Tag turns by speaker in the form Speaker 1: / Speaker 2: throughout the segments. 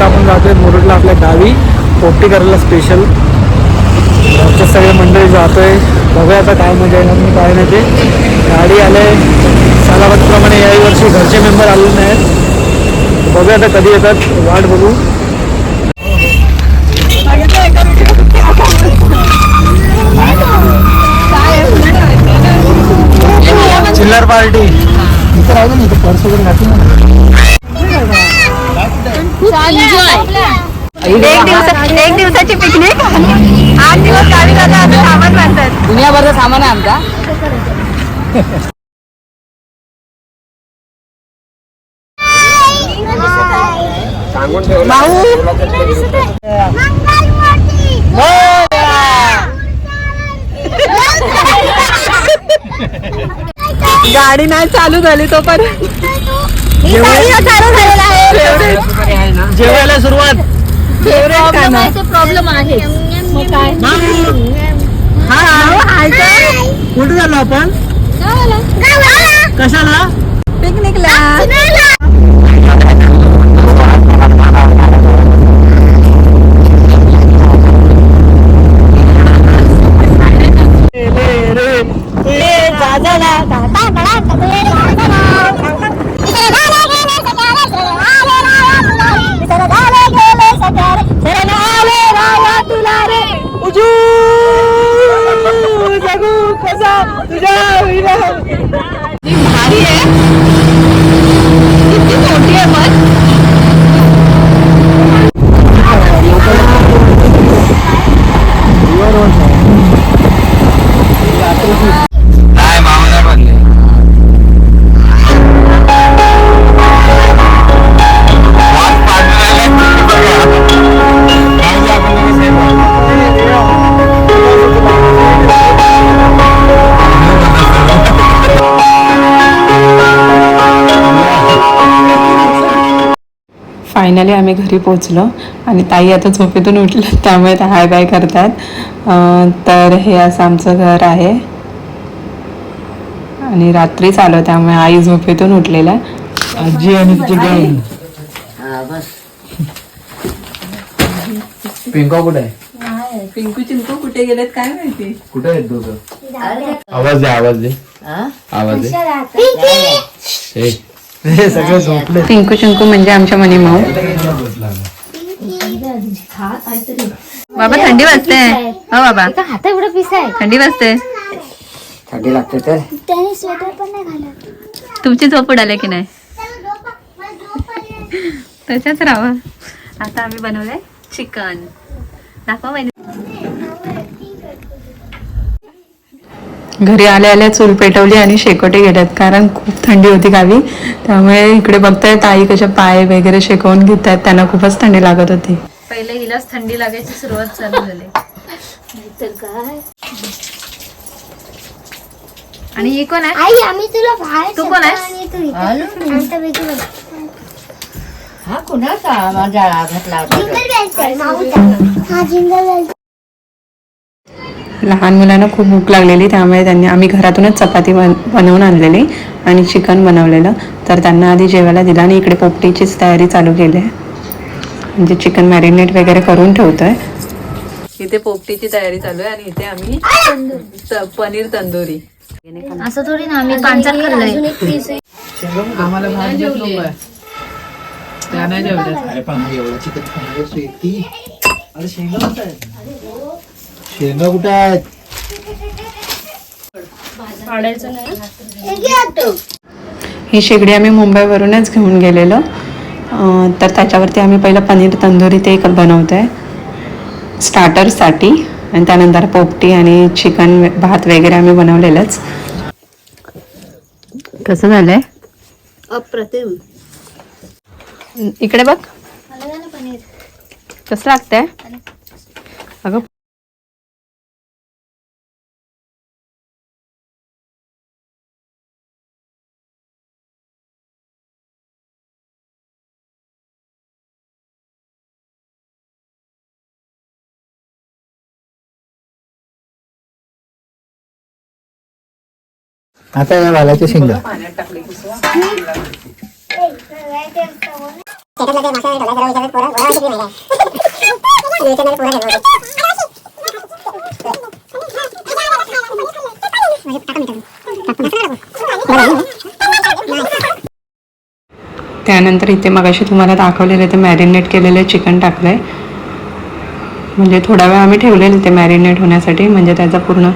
Speaker 1: आता आपण जातोय मुरुडला आपल्या गावी. पोट्टी करायला स्पेशल घरचे सगळे मंडळी जातोय. बघूया आता काय मजा येणार मी काय नाही ते. गाडी आले. सालाबादप्रमाणे याही वर्षी घरचे मेंबर आलेले नाहीत. बघूया आता कधी येतात. वाट बघू. चिल्लर पार्टी. इथं राहिलं ना इथं पर्स वगैरे घातली
Speaker 2: एक दिवस एक दिवसाची पिकनिक आठ दिवस गावी जाता आता सामान बांधतात.
Speaker 3: दुनियाभरचं सामान आहे आमचा.
Speaker 2: गाडी नाही चालू झाली तो पण
Speaker 1: जेवायला सुरुवात.
Speaker 4: प्रॉब्लेम आहे मग काय?
Speaker 1: कुठे झालो आपण? कशाला?
Speaker 5: फायनली आम्ही घरी पोचलो आणि ताई आता झोपेतून उठल्या त्यामुळे त्या हाय बाय करतात. अं, तर हे असं आमचं घर आहे. आणि रात्रीच आलो त्यामुळे आई झोपेतून उठलेल्या.
Speaker 1: आजी आणि तिची पिंका कुठे? आहे
Speaker 2: पिंकू चिंकू कुठे गेलेत काय माहिती?
Speaker 1: कुठे आहेत दोघं? आवाज दे आवाज दे. आवाज दे. हे सगळे झोपले
Speaker 5: पिंकू चिंकू म्हणजे आमच्या मनी माऊ.
Speaker 2: बाबा थंडी वाजते. हो बाबा.
Speaker 4: हात एवढं पिस आहे
Speaker 2: थंडी वाजते.
Speaker 6: थंडी लागते तर?
Speaker 4: त्याने स्वेटर पण नाही घालत.
Speaker 2: तुमची झोप उडाली की नाही? तशाच राहा आता आम्ही बनवलंय चिकन. दाखवा
Speaker 5: घरी आल्या आल्या चूल पेटवली आणि शेकोटे गेल्यात कारण खूप थंडी होती गावी. त्यामुळे इकडे बघताय ताई कशा पाय वगैरे शेकवून घेत आहेत त्यांना खूपच थंडी लागत होती.
Speaker 2: पहिले हिलाच थंडी लागायची सुरुवात चालू झाली.
Speaker 4: तर काय?
Speaker 2: आणि ही कोण आहे?
Speaker 4: आई आम्ही तुला बाहेर
Speaker 2: तू कोण आहेस?
Speaker 4: आणि तू इथे आमच्यापैकी बघ.
Speaker 3: हा कुणाचा माझा घातला होता
Speaker 5: लहान मुलांना खूप भूक लागलेली त्यामुळे त्यांनी आम्ही घरातूनच चपाती बन बनवून आणलेली आणि चिकन बनवलेलं. तर त्यांना आधी जेवायला दिलं आणि इकडे पोपटीचीच तयारी चालू केली आहे. म्हणजे चिकन मॅरिनेट वगैरे करून ठेवतोय.
Speaker 2: इथे पोपटीची तयारी चालू आहे आणि इथे आम्ही त- पनीर तंदुरी.
Speaker 4: असं थोडी ना आम्ही पांचाल खाल्लंय. अजून एक पीस आहे.
Speaker 2: आम्हाला भात घेत नकोय त्या नाही जेवल्या.
Speaker 1: अरे पण एवढं चिकन खाण्याची शेती अरे शेंगा कुठे आहेत. शेंगा कुठे आहेत?
Speaker 4: हे.
Speaker 5: ही शेगडी आम्ही मुंबईवरूनच घेऊन गेलेलो. अं, तर त्याच्यावरती आम्ही पहिलं पनीर तंदुरी ते एक बनवतो आहे स्टार्टरसाठी आणि त्यानंतर पोपटी आणि चिकन भात वगैरे आम्ही बनवलेलंच.
Speaker 2: कसं झालंय?
Speaker 4: अप्रतिम.
Speaker 2: इकडे बघ. कसं लागतंय? अगं
Speaker 1: आता या वालाच्या शेंगा.
Speaker 5: त्यानंतर इथे मगाशी तुम्हाला दाखवलेलं ते मॅरिनेट केलेलं चिकन टाकलं आहे म्हणजे थोडा वेळ आम्ही ठेवलेलं ते मॅरिनेट होण्यासाठी म्हणजे त्याचा पूर्ण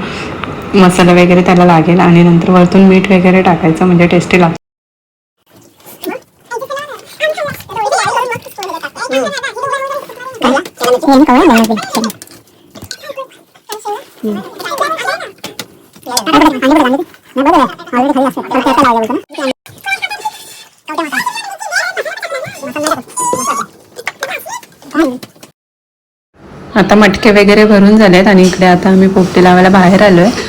Speaker 5: मसाला वगैरे त्याला लागेल आणि नंतर वरतून मीठ वगैरे टाकायचं म्हणजे टेस्टी लागतं. आता मटके वगैरे भरून झालेत आणि इकडे आता आम्ही पोपटी लावायला बाहेर आलो आहे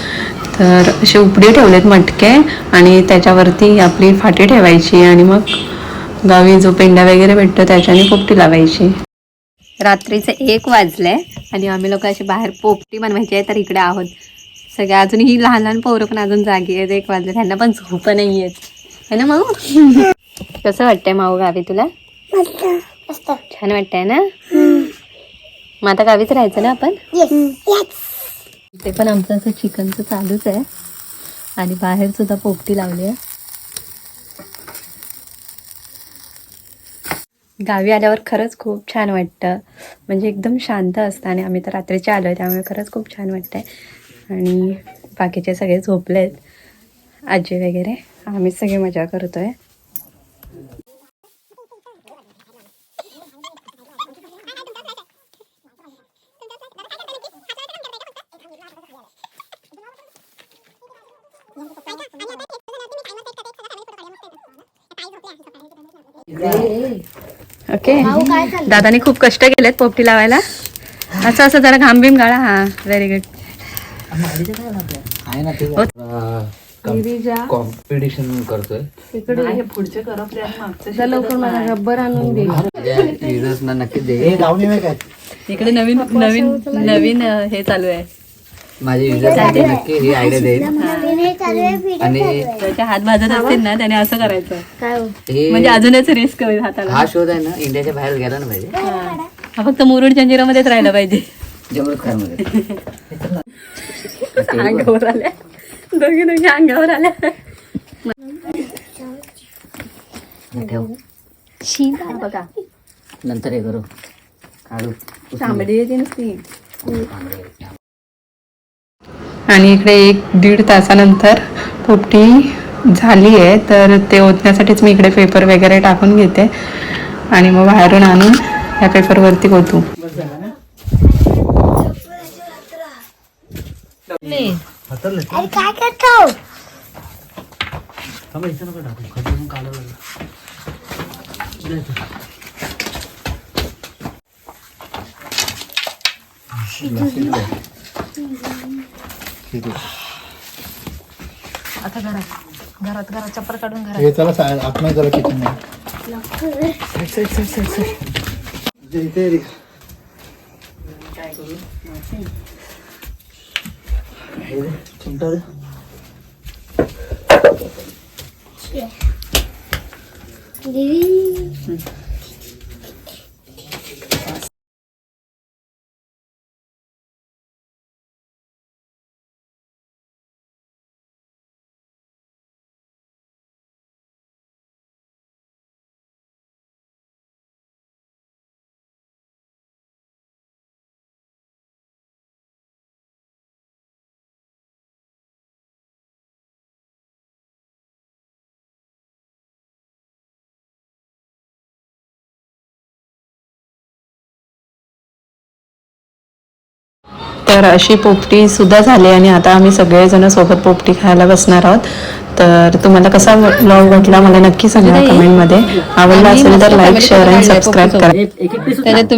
Speaker 5: तर असे उपडी ठेवलेत मटके आणि त्याच्यावरती आपली फाटी ठेवायची आणि मग गावी जो पेंडा वगैरे भेटतो त्याच्याने पोपटी लावायची.
Speaker 2: रात्रीचे एक वाजले आणि आम्ही लोक असे बाहेर पोपटी बनवायची आहे तर इकडे आहोत. सगळे अजूनही लहान लहान पोरं पण अजून जागी आहेत. एक वाजले त्यांना पण झोप नाही येत. है ना माऊ? कसं वाटतंय माऊ गावी तुला? छान वाटतंय ना? मग आता गावीच राहायचं ना आपण? ते पण आमचं असं चिकनचं चालूच आहे. आणि बाहेर सुद्धा पोपटी लावली आहे. गावी आल्यावर खरंच खूप छान वाटतं. म्हणजे एकदम शांत असतं आणि आम्ही तर रात्रीचे आलो आहे त्यामुळे खरंच खूप छान वाटतं आहे आणि बाकीचे सगळे झोपले आहेत आजी वगैरे आम्ही सगळे मजा करतो आहे ओके. दादाने खूप कष्ट केलेत पोपटी लावायला. असं असं जरा घाम बिम गाळा. हा व्हेरी गुड
Speaker 6: आहे ना ते कॉम्पिटिशन करतोय. युजर्सना नक्की दे.
Speaker 2: इकडे नवीन नवीन नवीन हे चालू आहे.
Speaker 6: माझे युजर्स नक्की ही आयडिया देईल आणि
Speaker 2: त्याच्या हात भाजत असतील ना त्याने असं करायचं.
Speaker 6: हे?
Speaker 2: म्हणजे अजूनच रिस्क होईल हाताला.
Speaker 6: हा शोध आहे ना इंडियाच्या बाहेर गेला ना पाहिजे.
Speaker 2: हा फक्त मुरुड जंजिरामध्येच राहिला पाहिजे.
Speaker 6: खारमध्ये.
Speaker 2: अंगावर आल्या. दोघी दोघी अंगावर आल्या.
Speaker 6: ठेव.
Speaker 2: हा बघा.
Speaker 6: नंतर हे करू. काढू.
Speaker 2: तांबडी येते नुसती.
Speaker 5: आणि इकडे एक दीड तासानंतर पोपटी झाली आहे. तर ते ओतण्यासाठीच मी इकडे पेपर वगैरे टाकून घेते. आणि मग बाहेरून आणून या पेपरवरती ओतू.
Speaker 4: काय करतो
Speaker 1: हे चला सा- आतमध्ये चला किचन इथे रे. हे रे, चिमटा दे.
Speaker 5: तर अशी पोपटी सुद्धा झाली आणि आता आम्ही सगळेजण सोबत पोपटी खायला बसणार आहोत. तर तुम्हाला कसा ब्लॉग वाटला मला नक्की सांगा कमेंटमध्ये आवडला असेल तर लाईक शेअर आणि सबस्क्राईब करा.